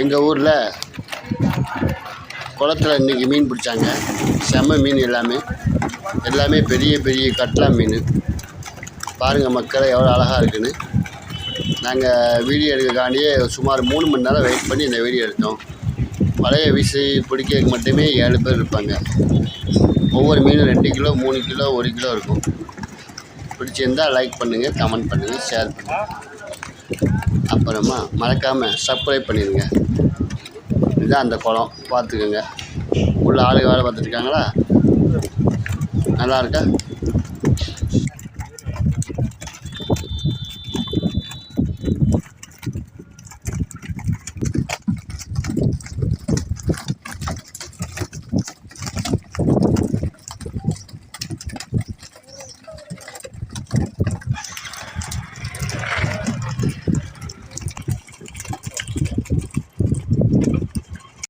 எங்கள் ஊரில் குளத்துல இன்றைக்கி மீன் பிடிச்சாங்க. செம்ம மீன் எல்லாமே. எல்லாமே பெரிய பெரிய கட்லா மீன். பாருங்கள் மக்களை எவ்வளோ அழகாக இருக்குன்னு. நாங்கள் வீடியோ எடுக்கக்காண்டியே சுமார் மூணு மணி நேரம் வெயிட் பண்ணி இந்த வீடியோ எடுத்தோம். வலையை வீசி பிடிக்கிறதுக்கு மட்டுமே ஏழு பேர் இருப்பாங்க. ஒவ்வொரு மீனும் ரெண்டு கிலோ மூணு கிலோ ஒரு கிலோ இருக்கும். பிடிச்சிருந்தால் லைக் பண்ணுங்கள் கமெண்ட் பண்ணுங்கள் ஷேர் பண்ணுங்கள் அப்புறமா மறக்காமல் சப்ஸ்கிரைப் பண்ணிடுங்க. இதுதான் அந்த குளம். பார்த்துக்கோங்க. உள்ள ஆளுங்க வேலை பார்த்துட்ருக்காங்களா நல்லா இருக்கா?